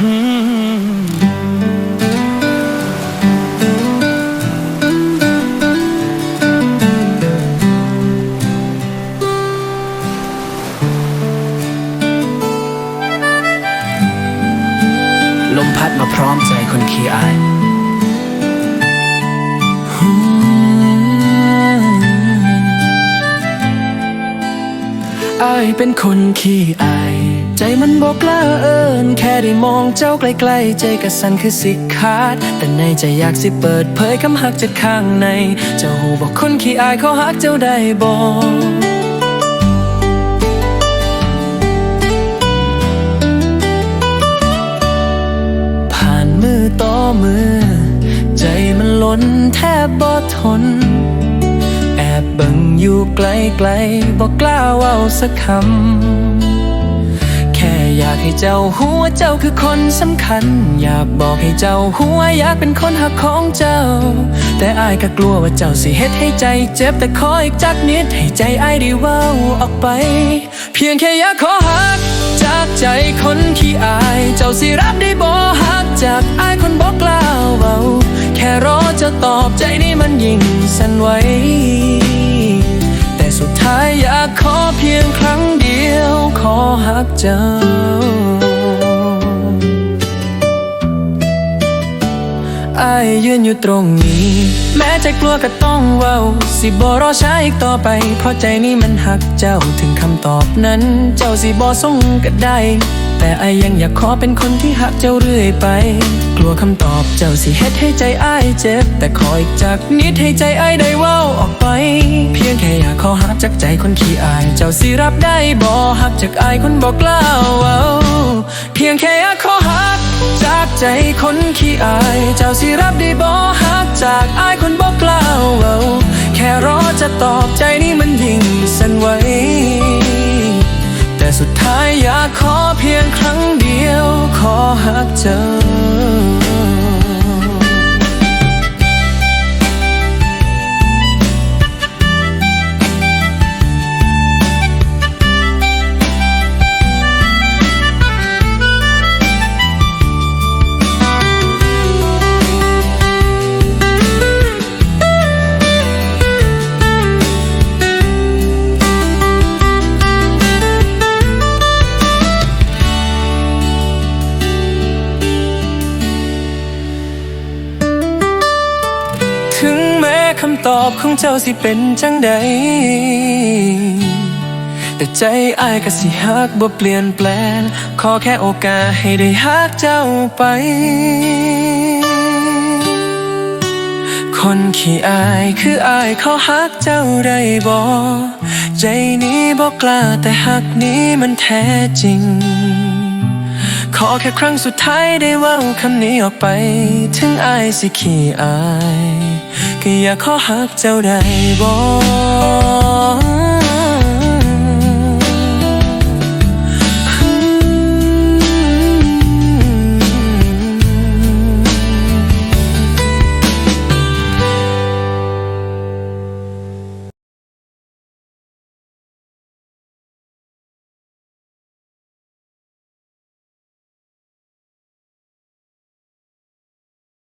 ลมพัดมาพร้อมใจคนขี้อายอายเป็นคนขี้อาย มันบอกกล้าเอินแค่ได้มองเจ้าใกล้ๆใจกระสันคือสิขาด แต่ในใจอยากสิเปิดเผยคำหักจากข้างใน เจ้าหูบอกคนขี้อายเขาหักเจ้าได้บอกผ่านมือต่อมือ ใจมันล้นแทบบ่ทน แอบบิ่งอยู่ไกลๆบอกกล้าเว่าสักคำากให้เจ้าหัวเจ้าคือคนสำคัญ อยากบอกให้เจ้าหัวอยากเป็นคนหักของเจ้า แต่อายก็กลัวว่าเจ้าสิเฮ็ดให้ใจเจ็บแต่ขออีกจักนิดให้ใจอายได้เว้าออกไป เพียงแค่อยากขอหักจากใจคนที่อาย เจ้าสิรับได้บ่หักจากอายคนบอกกล้าวเว้าแค่รอจะตอบใจนี่มันยิ่งสั่นไหวแต่สุดท้ายอยากขอเพียงครั้งเดียวขอหักเจ้า อายยืนอยู่ตรงนี้ แม้ใจกลัวก็ต้องเว้า สิบ่รอช้าอีกต่อไป เพราะใจนี้มันหักเจ้าถึงคำตอบนั้น เจ้าสิบ่ส่งก็ได้ แต่อายยังอยากขอเป็นคนที่หักเจ้าเรื่อยไป กลัวคำตอบเจ้าสิเฮ็ดให้ใจอายเจ็บ แต่ขออีกจากนิดให้ใจอายได้เว้าออกไป เพียงแค่อยากขอหักจากใจคนขี้อาย เจ้าสิรับได้บ่หักจากอายคนบอกกล้าเว้าเพียงแค่ ใจคนขี้อาย เจ้าสิรับได้บ่หักจากอายคนบอกกล้าเว้าแค่รอจะตอบใจนี่มันยิ่งสั่นไหวแต่สุดท้ายอยากขอเพียงครั้งเดียวขอหักเจ้า คำตอบของเจ้าสิเป็นจังใด แต่ใจอายก็สิฮักบ่เปลี่ยนแปลง ขอแค่โอกาสให้ได้ฮักเจ้าไป คนขี้อายคืออายเขาฮักเจ้าได้บ่ใจนี้บอกกล้าแต่ฮักนี้มันแท้จริง ขอแค่ครั้งสุดท้ายได้ว่าคำนี้ออกไป ถึงอายสิขี้อาย ก็อยากขอหักเจ้าได้บ่